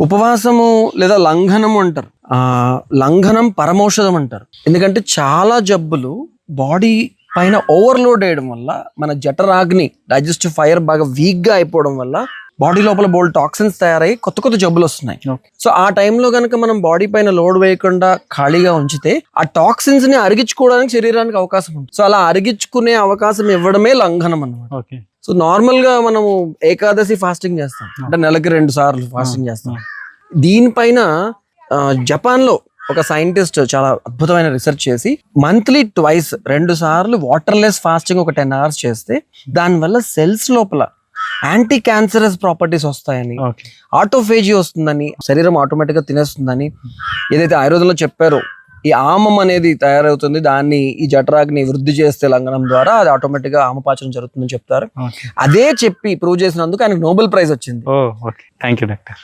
ఉపవాసము లేదా లంఘనము అంటారు. ఆ లంఘనం పరమౌషధం అంటారు. ఎందుకంటే చాలా జబ్బులు బాడీ పైన ఓవర్లోడ్ వేయడం వల్ల మన జఠరాగ్ని డైజెస్టివ్ ఫైర్ బాగా వీక్గా అయిపోవడం వల్ల బాడీ లోపల బోల్డ్ టాక్సిన్స్ తయారై కొత్త కొత్త జబ్బులు వస్తున్నాయి. సో ఆ టైంలో కనుక మనం బాడీ పైన లోడ్ వేయకుండా ఖాళీగా ఉంచితే ఆ టాక్సిన్స్ని అరిగించుకోవడానికి శరీరానికి అవకాశం ఉంటుంది. సో అలా అరిగించుకునే అవకాశం ఇవ్వడమే లంఘనం అన్నమాట. ఓకే. సో నార్మల్గా మనము ఏకాదశి ఫాస్టింగ్ చేస్తాం. అంటే నెలకి రెండు సార్లు ఫాస్టింగ్ చేస్తాం. దీనిపైన జపాన్లో ఒక సైంటిస్ట్ చాలా అద్భుతమైన రీసెర్చ్ చేసి మంత్లీ ట్వైస్ రెండు సార్లు వాటర్లెస్ ఫాస్టింగ్ ఒక టెన్ అవర్స్ చేస్తే దానివల్ల సెల్స్ లోపల యాంటీ క్యాన్సరస్ ప్రాపర్టీస్ వస్తాయని ఆటోఫేజీ వస్తుందని శరీరం ఆటోమేటిక్గా తినేస్తుందని ఏదైతే ఆయుర్వేదంలో చెప్పారో ఈ ఆమం అనేది తయారవుతుంది. దాన్ని ఈ జఠరాగ్ని వృద్ధి చేస్తే లంఘనం ద్వారా అది ఆటోమేటిక్గా ఆమపాచనం జరుగుతుందని చెప్తారు. అదే చెప్పి ప్రూవ్ చేసినందుకు ఆయనకు నోబెల్ ప్రైజ్ వచ్చింది. Thank you doctor